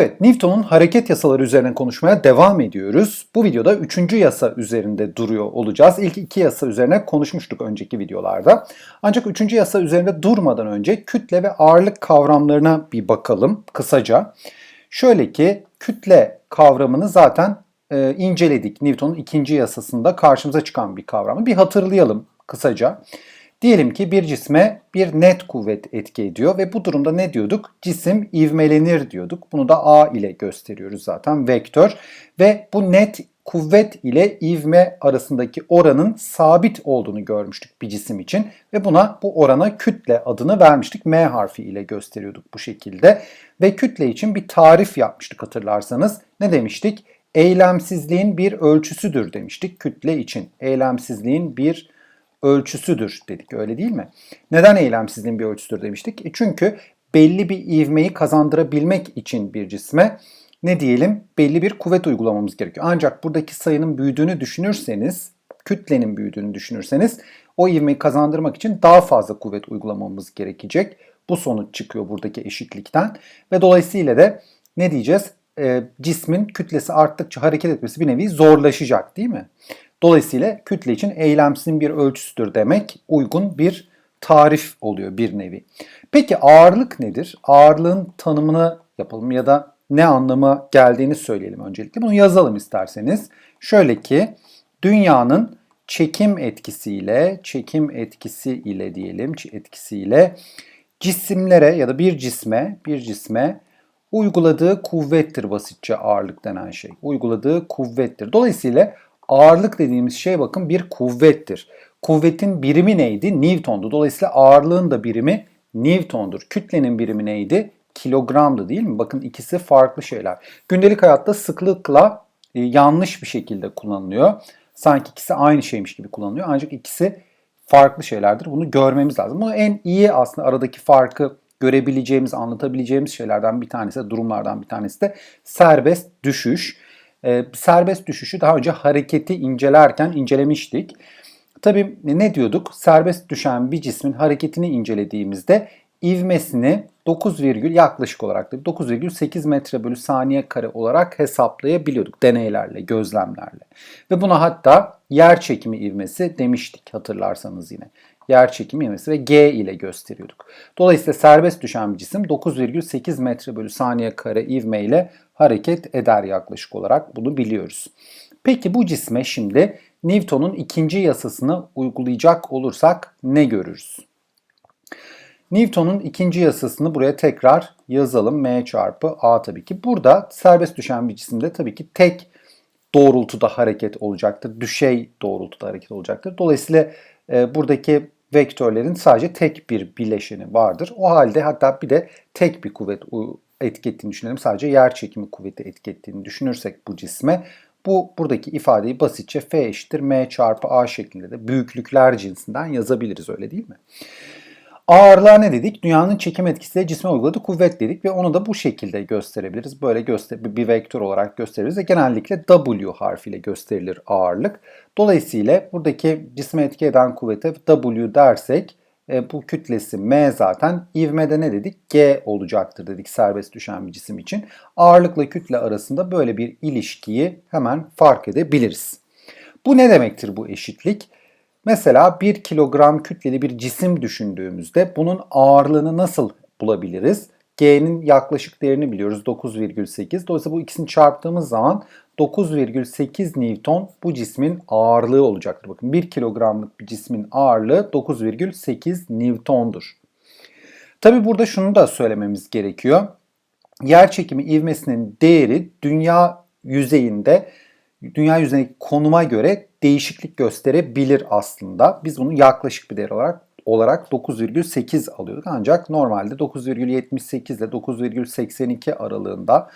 Evet, Newton'un hareket yasaları üzerine konuşmaya devam ediyoruz. Bu videoda üçüncü yasa üzerinde duruyor olacağız. İlk iki yasa üzerine konuşmuştuk önceki videolarda. Ancak üçüncü yasa üzerinde durmadan önce kütle ve ağırlık kavramlarına bir bakalım kısaca. Şöyle ki kütle kavramını zaten e, inceledik. Newton'un ikinci yasasında karşımıza çıkan bir kavramı. Bir hatırlayalım kısaca. Diyelim ki bir cisme bir net kuvvet etki ediyor ve bu durumda ne diyorduk? Cisim ivmelenir diyorduk. Bunu da A ile gösteriyoruz zaten vektör. Ve bu net kuvvet ile ivme arasındaki oranın sabit olduğunu görmüştük bir cisim için ve buna bu orana kütle adını vermiştik. M harfi ile gösteriyorduk bu şekilde ve kütle için bir tarif yapmıştık hatırlarsanız. Ne demiştik? Eylemsizliğin bir ölçüsüdür demiştik kütle için. Eylemsizliğin bir ölçüsüdür dedik öyle değil mi? Neden eylemsizliğin bir ölçüsüdür demiştik? E çünkü belli bir ivmeyi kazandırabilmek için bir cisme ne diyelim belli bir kuvvet uygulamamız gerekiyor. Ancak buradaki sayının büyüdüğünü düşünürseniz, kütlenin büyüdüğünü düşünürseniz o ivmeyi kazandırmak için daha fazla kuvvet uygulamamız gerekecek. Bu sonuç çıkıyor buradaki eşitlikten ve dolayısıyla da ne diyeceğiz? E, cismin kütlesi arttıkça hareket etmesi bir nevi zorlaşacak değil mi? Dolayısıyla kütle için eylemsizin bir ölçüsüdür demek uygun bir tarif oluyor bir nevi. Peki ağırlık nedir? Ağırlığın tanımını yapalım ya da ne anlama geldiğini söyleyelim öncelikle. Bunu yazalım isterseniz. Şöyle ki dünyanın çekim etkisiyle, çekim etkisi ile diyelim, etkisiyle cisimlere ya da bir cisme, bir cisme uyguladığı kuvvettir basitçe ağırlık denen şey. Uyguladığı kuvvettir. Dolayısıyla ağırlık dediğimiz şey bakın bir kuvvettir. Kuvvetin birimi neydi? Newton'du. Dolayısıyla ağırlığın da birimi Newton'dur. Kütlenin birimi neydi? Kilogramdı değil mi? Bakın ikisi farklı şeyler. Gündelik hayatta sıklıkla e, yanlış bir şekilde kullanılıyor. Sanki ikisi aynı şeymiş gibi kullanılıyor. Ancak ikisi farklı şeylerdir. Bunu görmemiz lazım. Bunu en iyi aslında aradaki farkı görebileceğimiz, anlatabileceğimiz şeylerden bir tanesi, durumlardan bir tanesi de serbest düşüş. E, serbest düşüşü daha önce hareketi incelerken incelemiştik. Tabii ne diyorduk? Serbest düşen bir cismin hareketini incelediğimizde ivmesini 9, yaklaşık olarak da 9,8 metre bölü saniye kare olarak hesaplayabiliyorduk deneylerle, gözlemlerle. Ve buna hatta yer çekimi ivmesi demiştik hatırlarsanız yine. Yer çekimi ivmesi ve G ile gösteriyorduk. Dolayısıyla serbest düşen bir cisim 9,8 metre bölü saniye kare ivme ile hareket eder yaklaşık olarak bunu biliyoruz. Peki bu cisme şimdi Newton'un ikinci yasasını uygulayacak olursak ne görürüz? Newton'un ikinci yasasını buraya tekrar yazalım. M çarpı A tabii ki. Burada serbest düşen bir cisimde tabii ki tek doğrultuda hareket olacaktır. Düşey doğrultuda hareket olacaktır. Dolayısıyla e, buradaki vektörlerin sadece tek bir bileşeni vardır. O halde hatta bir de tek bir kuvvet etki ettiğini düşünelim. Sadece yer çekimi kuvveti etki ettiğini düşünürsek bu cisme bu buradaki ifadeyi basitçe F eşittir M çarpı A şeklinde de büyüklükler cinsinden yazabiliriz öyle değil mi? Ağırlığa ne dedik? Dünyanın çekim etkisiyle cisme uyguladığı kuvvet dedik ve onu da bu şekilde gösterebiliriz. Böyle göster bir vektör olarak gösteririz ve genellikle W harfiyle gösterilir ağırlık. Dolayısıyla buradaki cisme etki eden kuvvete W dersek e, bu kütlesi M zaten. İvmede ne dedik? G olacaktır dedik serbest düşen bir cisim için. Ağırlıkla kütle arasında böyle bir ilişkiyi hemen fark edebiliriz. Bu ne demektir bu eşitlik? Mesela 1 kilogram kütleli bir cisim düşündüğümüzde bunun ağırlığını nasıl bulabiliriz? G'nin yaklaşık değerini biliyoruz 9,8. Dolayısıyla bu ikisini çarptığımız zaman 9,8 Newton bu cismin ağırlığı olacaktır. Bakın 1 kilogramlık bir cismin ağırlığı 9,8 Newton'dur. Tabi burada şunu da söylememiz gerekiyor. Yer çekimi ivmesinin değeri dünya yüzeyinde dünya yüzeyindeki konuma göre değişiklik gösterebilir aslında. Biz bunu yaklaşık bir değer olarak olarak 9,8 alıyorduk. Ancak normalde 9,78 ile 9,82 aralığında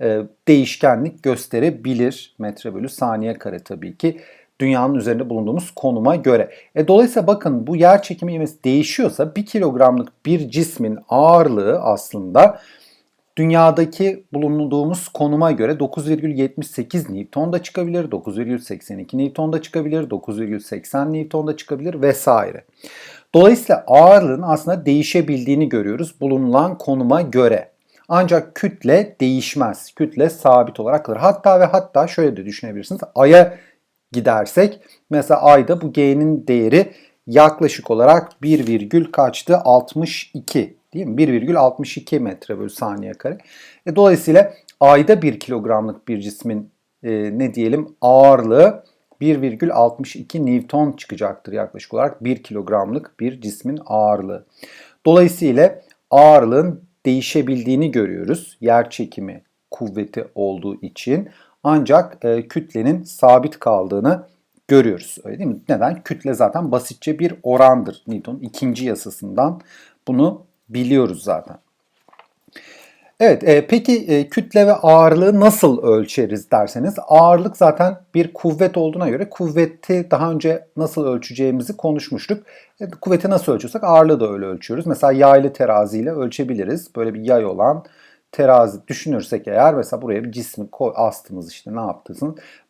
e, değişkenlik gösterebilir. Metre bölü saniye kare tabii ki dünyanın üzerinde bulunduğumuz konuma göre. E, dolayısıyla bakın bu yer çekimi değişiyorsa 1 kilogramlık bir cismin ağırlığı aslında dünyadaki bulunduğumuz konuma göre 9,78 Newton da çıkabilir, 9,82 Newton da çıkabilir, 9,80 Newton da çıkabilir vesaire. Dolayısıyla ağırlığın aslında değişebildiğini görüyoruz bulunulan konuma göre. Ancak kütle değişmez. Kütle sabit olarak kalır. Hatta ve hatta şöyle de düşünebilirsiniz. Ay'a gidersek mesela Ay'da bu G'nin değeri yaklaşık olarak 1 virgül kaçtı? 62 değil mi? 1,62 metre bölü saniye kare. E, dolayısıyla Ay'da 1 kilogramlık bir cismin e, ne diyelim ağırlığı 1,62 Newton çıkacaktır yaklaşık olarak 1 kilogramlık bir cismin ağırlığı. Dolayısıyla ağırlığın değişebildiğini görüyoruz. Yer çekimi kuvveti olduğu için ancak e, kütlenin sabit kaldığını görüyoruz. Öyle değil mi? Neden? Kütle zaten basitçe bir orandır. Newton'un ikinci yasasından bunu biliyoruz zaten. Evet, e, peki e, kütle ve ağırlığı nasıl ölçeriz derseniz ağırlık zaten bir kuvvet olduğuna göre kuvveti daha önce nasıl ölçeceğimizi konuşmuştuk. E, kuvveti nasıl ölçüyorsak ağırlığı da öyle ölçüyoruz. Mesela yaylı teraziyle ölçebiliriz. Böyle bir yay olan terazi düşünürsek eğer mesela buraya bir cismi koy, astınız işte ne yaptınız?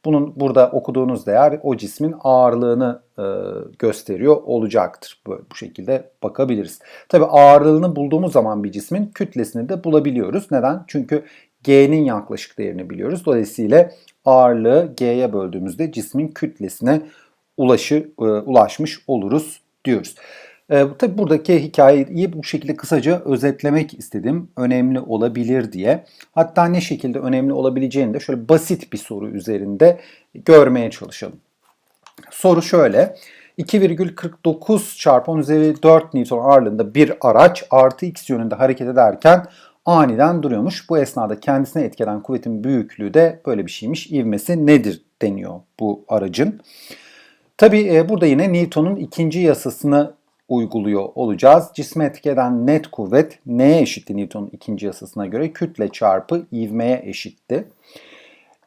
Bunun burada okuduğunuz değer o cismin ağırlığını e, gösteriyor olacaktır. Böyle, bu şekilde bakabiliriz. Tabi ağırlığını bulduğumuz zaman bir cismin kütlesini de bulabiliyoruz. Neden? Çünkü G'nin yaklaşık değerini biliyoruz. Dolayısıyla ağırlığı G'ye böldüğümüzde cismin kütlesine ulaşı, e, ulaşmış oluruz diyoruz. E, tabii buradaki hikayeyi bu şekilde kısaca özetlemek istedim. Önemli olabilir diye. Hatta ne şekilde önemli olabileceğini de şöyle basit bir soru üzerinde görmeye çalışalım. Soru şöyle. 2,49 çarpı 10 üzeri 4 Newton ağırlığında bir araç artı x yönünde hareket ederken aniden duruyormuş. Bu esnada kendisine etkeden kuvvetin büyüklüğü de böyle bir şeymiş. İvmesi nedir deniyor bu aracın. Tabi e, burada yine Newton'un ikinci yasasını uyguluyor olacağız. Cisme etki eden net kuvvet neye eşitti Newton'un ikinci yasasına göre? Kütle çarpı ivmeye eşitti.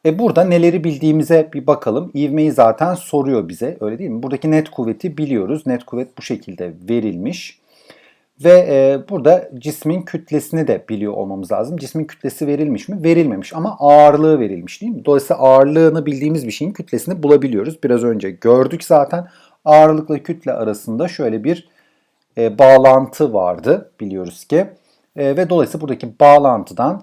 E burada neleri bildiğimize bir bakalım. İvmeyi zaten soruyor bize öyle değil mi? Buradaki net kuvveti biliyoruz. Net kuvvet bu şekilde verilmiş. Ve e, burada cismin kütlesini de biliyor olmamız lazım. Cismin kütlesi verilmiş mi? Verilmemiş ama ağırlığı verilmiş değil mi? Dolayısıyla ağırlığını bildiğimiz bir şeyin kütlesini bulabiliyoruz. Biraz önce gördük zaten ağırlıkla kütle arasında şöyle bir e, bağlantı vardı biliyoruz ki. E, ve dolayısıyla buradaki bağlantıdan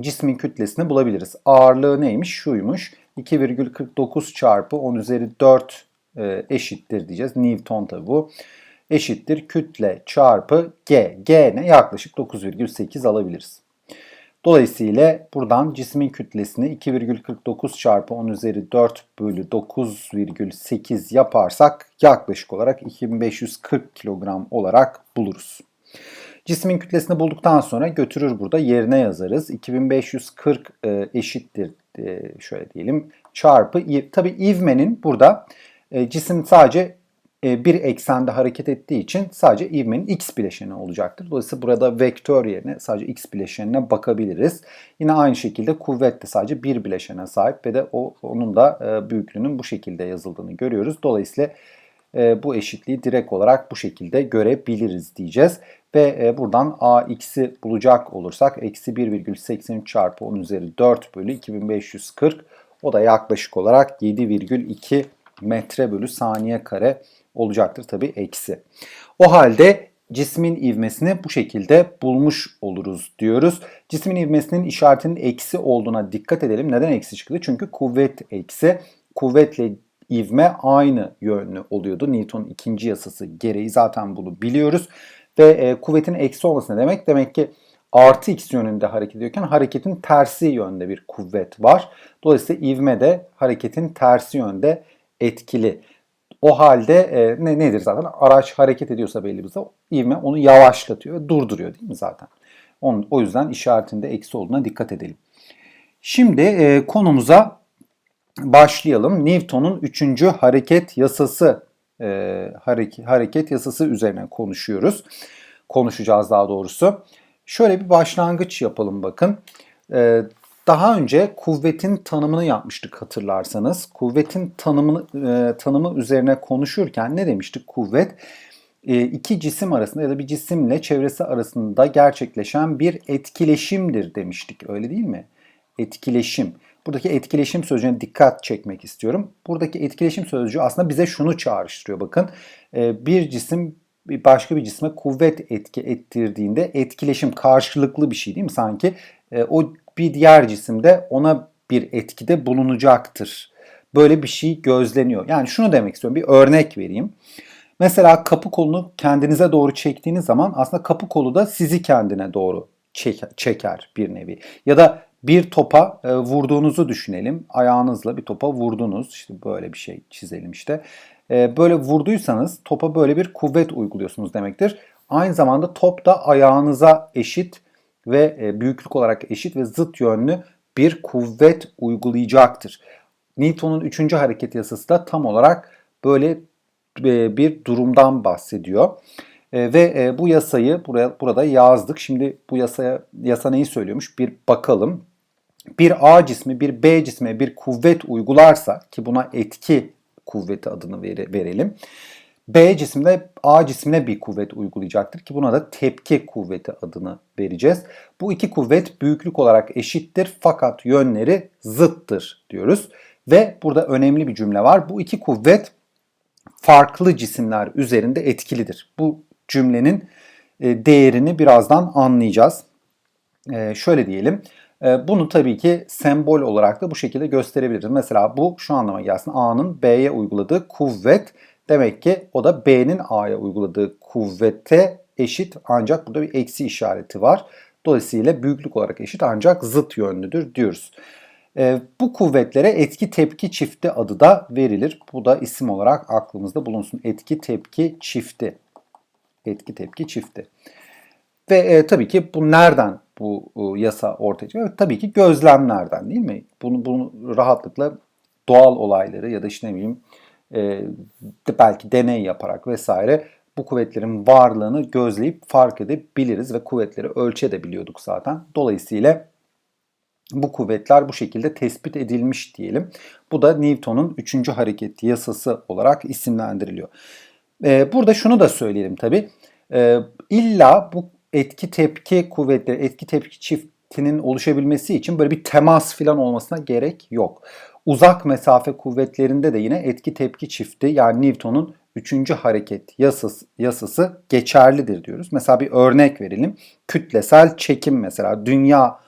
cismin kütlesini bulabiliriz. Ağırlığı neymiş? Şuymuş. 2,49 çarpı 10 üzeri 4 e, eşittir diyeceğiz. Newton tabi bu. Eşittir kütle çarpı G. G ne? Yaklaşık 9,8 alabiliriz. Dolayısıyla buradan cismin kütlesini 2,49 çarpı 10 üzeri 4 bölü 9,8 yaparsak yaklaşık olarak 2540 kilogram olarak buluruz. Cismin kütlesini bulduktan sonra götürür burada yerine yazarız. 2540 e, eşittir e, şöyle diyelim çarpı tabi ivmenin burada e, cisim sadece bir eksende hareket ettiği için sadece ivmenin x bileşeni olacaktır. Dolayısıyla burada vektör yerine sadece x bileşenine bakabiliriz. Yine aynı şekilde kuvvet de sadece bir bileşene sahip ve de o, onun da e, büyüklüğünün bu şekilde yazıldığını görüyoruz. Dolayısıyla e, bu eşitliği direkt olarak bu şekilde görebiliriz diyeceğiz. Ve buradan ax'i bulacak olursak eksi 1,83 çarpı 10 üzeri 4 bölü 2540 o da yaklaşık olarak 7,2 metre bölü saniye kare olacaktır tabii eksi. O halde cismin ivmesini bu şekilde bulmuş oluruz diyoruz. Cismin ivmesinin işaretinin eksi olduğuna dikkat edelim. Neden eksi çıktı? Çünkü kuvvet eksi. Kuvvetle ivme aynı yönlü oluyordu. Newton'un ikinci yasası gereği zaten bunu biliyoruz. Ve e, kuvvetin eksi olması ne demek? Demek ki artı x yönünde hareket ediyorken hareketin tersi yönde bir kuvvet var. Dolayısıyla ivme de hareketin tersi yönde etkili. O halde e, ne nedir zaten? Araç hareket ediyorsa belli bir zaman ivme onu yavaşlatıyor ve durduruyor değil mi zaten? Onun, o yüzden işaretinde eksi olduğuna dikkat edelim. Şimdi e, konumuza başlayalım. Newton'un üçüncü hareket yasası e, hareket, hareket yasası üzerine konuşuyoruz. Konuşacağız daha doğrusu. Şöyle bir başlangıç yapalım bakın. E, daha önce kuvvetin tanımını yapmıştık hatırlarsanız. Kuvvetin tanımını, e, tanımı üzerine konuşurken ne demiştik? Kuvvet e, iki cisim arasında ya da bir cisimle çevresi arasında gerçekleşen bir etkileşimdir demiştik. Öyle değil mi? Etkileşim. Buradaki etkileşim sözcüğüne dikkat çekmek istiyorum. Buradaki etkileşim sözcüğü aslında bize şunu çağrıştırıyor bakın. E, bir cisim başka bir cisme kuvvet etki ettirdiğinde etkileşim karşılıklı bir şey değil mi? Sanki e, o bir diğer cisimde ona bir etkide bulunacaktır. Böyle bir şey gözleniyor. Yani şunu demek istiyorum. Bir örnek vereyim. Mesela kapı kolunu kendinize doğru çektiğiniz zaman aslında kapı kolu da sizi kendine doğru çeker bir nevi. Ya da bir topa e, vurduğunuzu düşünelim. Ayağınızla bir topa vurdunuz. İşte böyle bir şey çizelim işte. E, böyle vurduysanız topa böyle bir kuvvet uyguluyorsunuz demektir. Aynı zamanda top da ayağınıza eşit ve e, büyüklük olarak eşit ve zıt yönlü bir kuvvet uygulayacaktır. Newton'un üçüncü hareket yasası da tam olarak böyle e, bir durumdan bahsediyor. E, ve bu yasayı buraya burada yazdık. Şimdi bu yasaya yasa neyi söylüyormuş? Bir bakalım. Bir A cismi bir B cisme bir kuvvet uygularsa ki buna etki kuvveti adını verelim. B cisimde A cismine bir kuvvet uygulayacaktır ki buna da tepki kuvveti adını vereceğiz. Bu iki kuvvet büyüklük olarak eşittir fakat yönleri zıttır diyoruz. Ve burada önemli bir cümle var. Bu iki kuvvet farklı cisimler üzerinde etkilidir. Bu cümlenin e, değerini birazdan anlayacağız. E, şöyle diyelim. E, bunu tabii ki sembol olarak da bu şekilde gösterebiliriz. Mesela bu şu anlama gelsin. A'nın B'ye uyguladığı kuvvet demek ki o da B'nin A'ya uyguladığı kuvvete eşit ancak burada bir eksi işareti var. Dolayısıyla büyüklük olarak eşit ancak zıt yönlüdür diyoruz. E, bu kuvvetlere etki tepki çifti adı da verilir. Bu da isim olarak aklımızda bulunsun. Etki tepki çifti. Etki tepki çifti. Ve e, tabii ki bu nereden bu e, yasa ortaya çıkıyor? Tabii ki gözlemlerden değil mi? Bunu, bunu rahatlıkla doğal olayları ya da işte ne bileyim e, belki deney yaparak vesaire bu kuvvetlerin varlığını gözleyip fark edebiliriz ve kuvvetleri ölçebiliyorduk zaten. Dolayısıyla bu kuvvetler bu şekilde tespit edilmiş diyelim. Bu da Newton'un 3. hareket yasası olarak isimlendiriliyor. Ee, burada şunu da söyleyelim tabi. Ee, illa bu etki tepki kuvvetleri, etki tepki çiftinin oluşabilmesi için böyle bir temas falan olmasına gerek yok. Uzak mesafe kuvvetlerinde de yine etki tepki çifti yani Newton'un 3. hareket yasası, yasası geçerlidir diyoruz. Mesela bir örnek verelim. Kütlesel çekim mesela dünya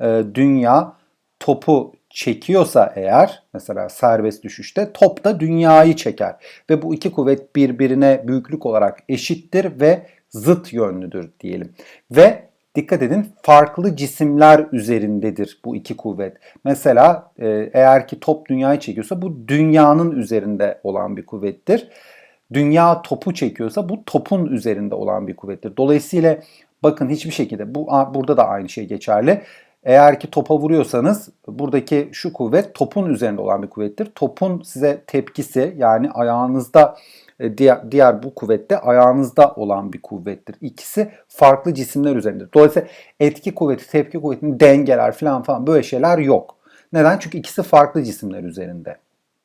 e, dünya topu çekiyorsa eğer mesela serbest düşüşte top da dünyayı çeker. Ve bu iki kuvvet birbirine büyüklük olarak eşittir ve zıt yönlüdür diyelim. Ve dikkat edin farklı cisimler üzerindedir bu iki kuvvet. Mesela e, eğer ki top dünyayı çekiyorsa bu dünyanın üzerinde olan bir kuvvettir. Dünya topu çekiyorsa bu topun üzerinde olan bir kuvvettir. Dolayısıyla bakın hiçbir şekilde bu burada da aynı şey geçerli. Eğer ki topa vuruyorsanız buradaki şu kuvvet topun üzerinde olan bir kuvvettir. Topun size tepkisi yani ayağınızda e, diğer, diğer bu kuvvette ayağınızda olan bir kuvvettir. İkisi farklı cisimler üzerindedir. Dolayısıyla etki kuvveti, tepki kuvvetinin dengeler falan falan böyle şeyler yok. Neden? Çünkü ikisi farklı cisimler üzerinde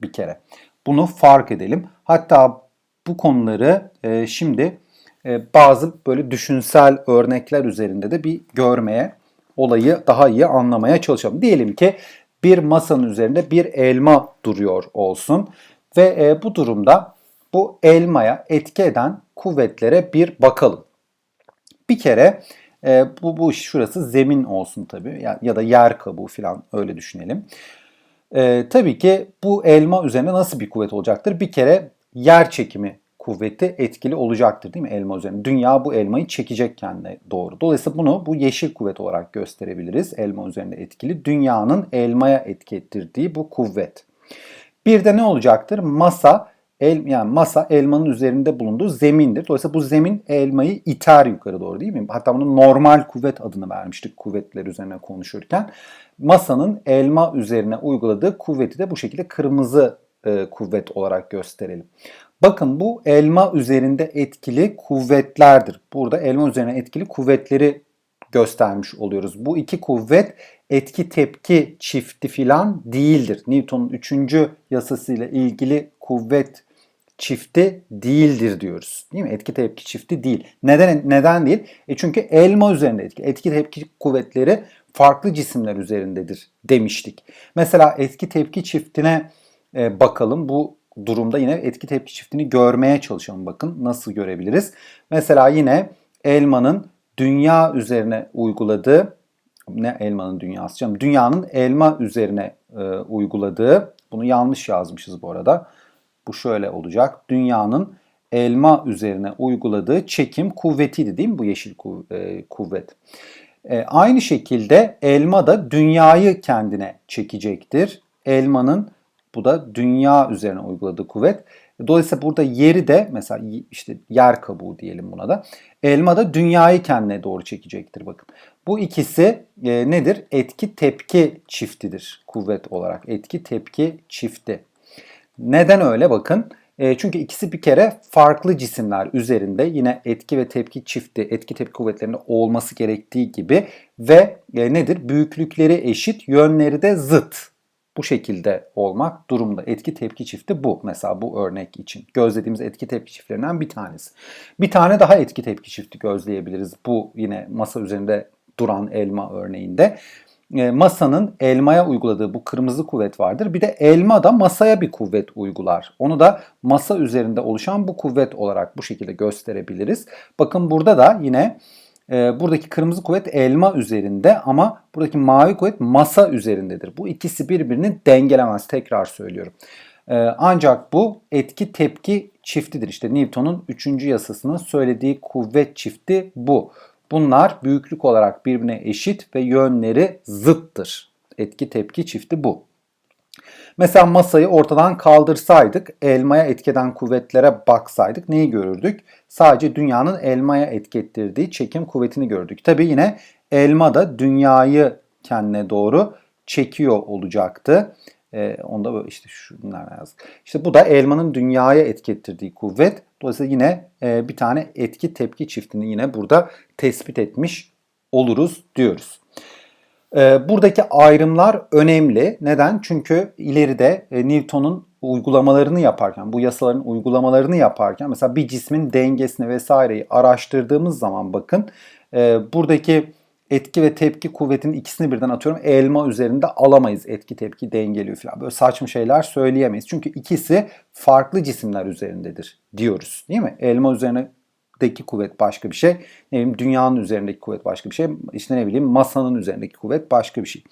bir kere. Bunu fark edelim. Hatta bu konuları e, şimdi e, bazı böyle düşünsel örnekler üzerinde de bir görmeye olayı daha iyi anlamaya çalışalım. Diyelim ki bir masanın üzerinde bir elma duruyor olsun ve e, bu durumda bu elmaya etki eden kuvvetlere bir bakalım. Bir kere e, bu, bu şurası zemin olsun tabii ya, ya da yer kabuğu falan öyle düşünelim. E, tabii ki bu elma üzerine nasıl bir kuvvet olacaktır? Bir kere yer çekimi kuvveti etkili olacaktır değil mi elma üzerine? Dünya bu elmayı çekecek kendine doğru. Dolayısıyla bunu bu yeşil kuvvet olarak gösterebiliriz. Elma üzerinde etkili. Dünyanın elmaya etki ettirdiği bu kuvvet. Bir de ne olacaktır? Masa El, yani masa elmanın üzerinde bulunduğu zemindir. Dolayısıyla bu zemin elmayı iter yukarı doğru değil mi? Hatta bunun normal kuvvet adını vermiştik kuvvetler üzerine konuşurken. Masanın elma üzerine uyguladığı kuvveti de bu şekilde kırmızı e, kuvvet olarak gösterelim. Bakın bu elma üzerinde etkili kuvvetlerdir. Burada elma üzerine etkili kuvvetleri göstermiş oluyoruz. Bu iki kuvvet etki tepki çifti filan değildir. Newton'un üçüncü yasasıyla ilgili kuvvet çifti değildir diyoruz. Değil mi? Etki tepki çifti değil. Neden neden değil? E çünkü elma üzerinde etki. Etki tepki kuvvetleri farklı cisimler üzerindedir demiştik. Mesela etki tepki çiftine e, bakalım. Bu durumda yine etki tepki çiftini görmeye çalışalım. Bakın nasıl görebiliriz. Mesela yine elmanın dünya üzerine uyguladığı ne elmanın dünyası canım dünyanın elma üzerine e, uyguladığı bunu yanlış yazmışız bu arada. Bu şöyle olacak. Dünyanın elma üzerine uyguladığı çekim kuvvetiydi değil mi bu yeşil kuv- e, kuvvet? E, aynı şekilde elma da dünyayı kendine çekecektir. Elmanın bu da dünya üzerine uyguladığı kuvvet. Dolayısıyla burada yeri de mesela işte yer kabuğu diyelim buna da. Elma da dünyayı kendine doğru çekecektir bakın. Bu ikisi e, nedir? Etki tepki çiftidir kuvvet olarak. Etki tepki çifti. Neden öyle bakın? E, çünkü ikisi bir kere farklı cisimler üzerinde yine etki ve tepki çifti, etki tepki kuvvetlerinde olması gerektiği gibi ve e, nedir? Büyüklükleri eşit, yönleri de zıt. Bu şekilde olmak durumda. Etki tepki çifti bu. Mesela bu örnek için. Gözlediğimiz etki tepki çiftlerinden bir tanesi. Bir tane daha etki tepki çifti gözleyebiliriz. Bu yine masa üzerinde duran elma örneğinde. E, masanın elmaya uyguladığı bu kırmızı kuvvet vardır. Bir de elma da masaya bir kuvvet uygular. Onu da masa üzerinde oluşan bu kuvvet olarak bu şekilde gösterebiliriz. Bakın burada da yine e, buradaki kırmızı kuvvet elma üzerinde ama buradaki mavi kuvvet masa üzerindedir. Bu ikisi birbirini dengelemez. Tekrar söylüyorum. E, ancak bu etki tepki çiftidir. İşte Newton'un 3. yasasının söylediği kuvvet çifti bu. Bunlar büyüklük olarak birbirine eşit ve yönleri zıttır. Etki tepki çifti bu. Mesela masayı ortadan kaldırsaydık, elmaya etkeden kuvvetlere baksaydık neyi görürdük? Sadece dünyanın elmaya etki ettirdiği çekim kuvvetini gördük. Tabii yine elma da dünyayı kendine doğru çekiyor olacaktı. Ee, onda böyle işte şunlar yazdık. İşte bu da elmanın dünyaya etki ettirdiği kuvvet. Dolayısıyla yine e, bir tane etki tepki çiftini yine burada tespit etmiş oluruz diyoruz. E, buradaki ayrımlar önemli. Neden? Çünkü ileride e, Newton'un uygulamalarını yaparken, bu yasaların uygulamalarını yaparken mesela bir cismin dengesini vesaireyi araştırdığımız zaman bakın e, buradaki etki ve tepki kuvvetinin ikisini birden atıyorum elma üzerinde alamayız etki tepki dengeliyor falan. Böyle saçma şeyler söyleyemeyiz. Çünkü ikisi farklı cisimler üzerindedir diyoruz değil mi? Elma üzerindeki kuvvet başka bir şey. Ne bileyim dünyanın üzerindeki kuvvet başka bir şey. İşte ne bileyim masanın üzerindeki kuvvet başka bir şey.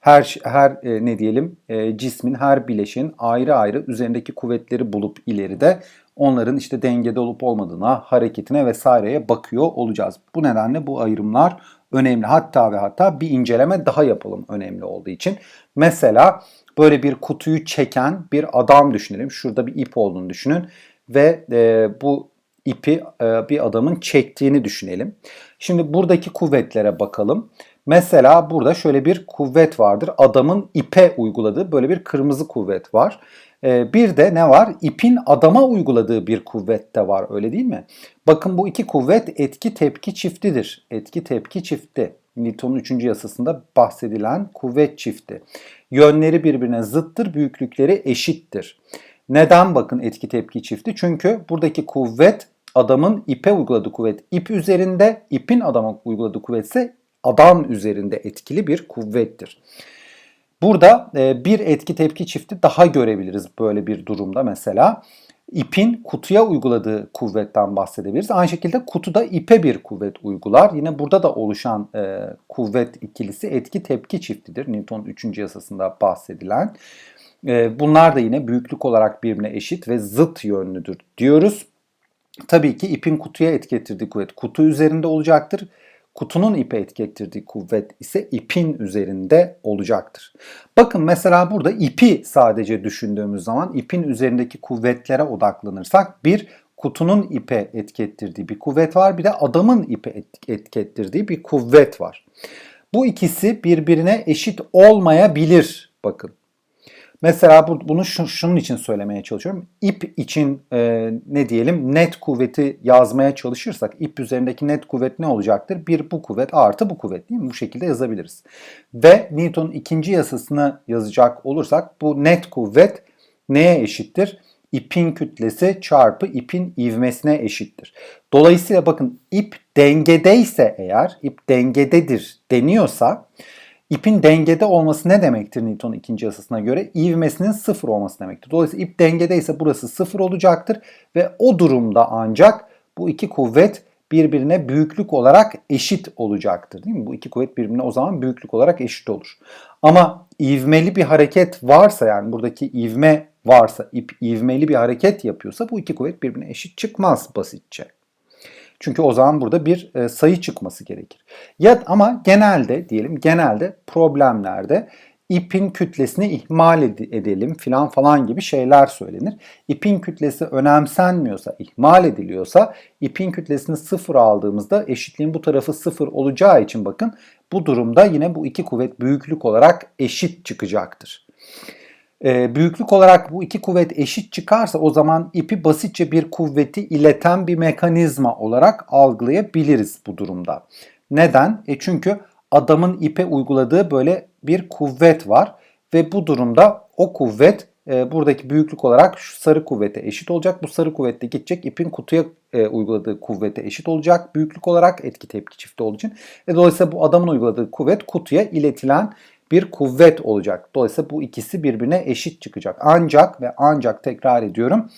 Her her e, ne diyelim e, cismin her bileşin ayrı ayrı üzerindeki kuvvetleri bulup ileride onların işte dengede olup olmadığına, hareketine vesaireye bakıyor olacağız. Bu nedenle bu ayrımlar önemli. Hatta ve hatta bir inceleme daha yapalım önemli olduğu için. Mesela böyle bir kutuyu çeken bir adam düşünelim. Şurada bir ip olduğunu düşünün ve e, bu ipi e, bir adamın çektiğini düşünelim. Şimdi buradaki kuvvetlere bakalım. Mesela burada şöyle bir kuvvet vardır. Adamın ipe uyguladığı böyle bir kırmızı kuvvet var. Ee, bir de ne var? İpin adama uyguladığı bir kuvvet de var öyle değil mi? Bakın bu iki kuvvet etki tepki çiftidir. Etki tepki çifti. Newton'un 3. yasasında bahsedilen kuvvet çifti. Yönleri birbirine zıttır, büyüklükleri eşittir. Neden bakın etki tepki çifti? Çünkü buradaki kuvvet adamın ipe uyguladığı kuvvet ip üzerinde, ipin adama uyguladığı kuvvet ise adam üzerinde etkili bir kuvvettir. Burada e, bir etki tepki çifti daha görebiliriz böyle bir durumda mesela. İpin kutuya uyguladığı kuvvetten bahsedebiliriz. Aynı şekilde kutu da ipe bir kuvvet uygular. Yine burada da oluşan e, kuvvet ikilisi etki tepki çiftidir. Newton'un 3. yasasında bahsedilen. E, bunlar da yine büyüklük olarak birbirine eşit ve zıt yönlüdür diyoruz. Tabii ki ipin kutuya etki ettirdiği kuvvet kutu üzerinde olacaktır. Kutunun ipe etki ettirdiği kuvvet ise ipin üzerinde olacaktır. Bakın mesela burada ipi sadece düşündüğümüz zaman ipin üzerindeki kuvvetlere odaklanırsak bir kutunun ipe etki ettirdiği bir kuvvet var bir de adamın ipe etki ettirdiği bir kuvvet var. Bu ikisi birbirine eşit olmayabilir bakın. Mesela bu, bunu şu, şunun için söylemeye çalışıyorum. İp için e, ne diyelim net kuvveti yazmaya çalışırsak ip üzerindeki net kuvvet ne olacaktır? Bir bu kuvvet artı bu kuvvet değil mi? Bu şekilde yazabiliriz. Ve Newton'un ikinci yasasını yazacak olursak bu net kuvvet neye eşittir? İpin kütlesi çarpı ipin ivmesine eşittir. Dolayısıyla bakın ip dengedeyse eğer, ip dengededir deniyorsa İpin dengede olması ne demektir Newton'un ikinci yasasına göre? İvmesinin sıfır olması demektir. Dolayısıyla ip dengede ise burası sıfır olacaktır ve o durumda ancak bu iki kuvvet birbirine büyüklük olarak eşit olacaktır. Değil mi? Bu iki kuvvet birbirine o zaman büyüklük olarak eşit olur. Ama ivmeli bir hareket varsa yani buradaki ivme varsa, ip ivmeli bir hareket yapıyorsa bu iki kuvvet birbirine eşit çıkmaz basitçe. Çünkü o zaman burada bir e, sayı çıkması gerekir. Ya ama genelde diyelim genelde problemlerde ipin kütlesini ihmal ed- edelim filan falan gibi şeyler söylenir. İpin kütlesi önemsenmiyorsa, ihmal ediliyorsa ipin kütlesini sıfır aldığımızda eşitliğin bu tarafı sıfır olacağı için bakın bu durumda yine bu iki kuvvet büyüklük olarak eşit çıkacaktır. Ee, büyüklük olarak bu iki kuvvet eşit çıkarsa o zaman ipi basitçe bir kuvveti ileten bir mekanizma olarak algılayabiliriz bu durumda. Neden? E çünkü adamın ipe uyguladığı böyle bir kuvvet var ve bu durumda o kuvvet e, buradaki büyüklük olarak şu sarı kuvvete eşit olacak. Bu sarı kuvvette gidecek ipin kutuya e, uyguladığı kuvvete eşit olacak büyüklük olarak etki tepki çifti olduğu için. E, dolayısıyla bu adamın uyguladığı kuvvet kutuya iletilen bir kuvvet olacak. Dolayısıyla bu ikisi birbirine eşit çıkacak. Ancak ve ancak tekrar ediyorum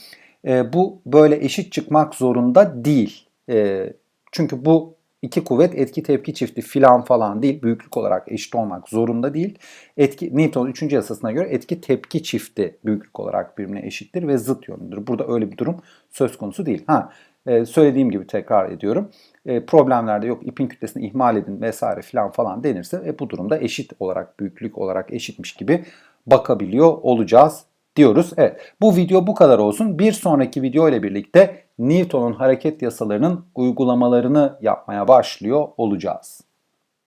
e, bu böyle eşit çıkmak zorunda değil. E, çünkü bu iki kuvvet etki tepki çifti filan falan değil. Büyüklük olarak eşit olmak zorunda değil. Etki Newton'un 3. yasasına göre etki tepki çifti büyüklük olarak birbirine eşittir ve zıt yönlüdür. Burada öyle bir durum söz konusu değil. Ha, e, söylediğim gibi tekrar ediyorum. E, problemlerde yok ipin kütlesini ihmal edin vesaire filan falan denirse e, bu durumda eşit olarak büyüklük olarak eşitmiş gibi bakabiliyor olacağız diyoruz. Evet bu video bu kadar olsun. Bir sonraki video ile birlikte Newton'un hareket yasalarının uygulamalarını yapmaya başlıyor olacağız.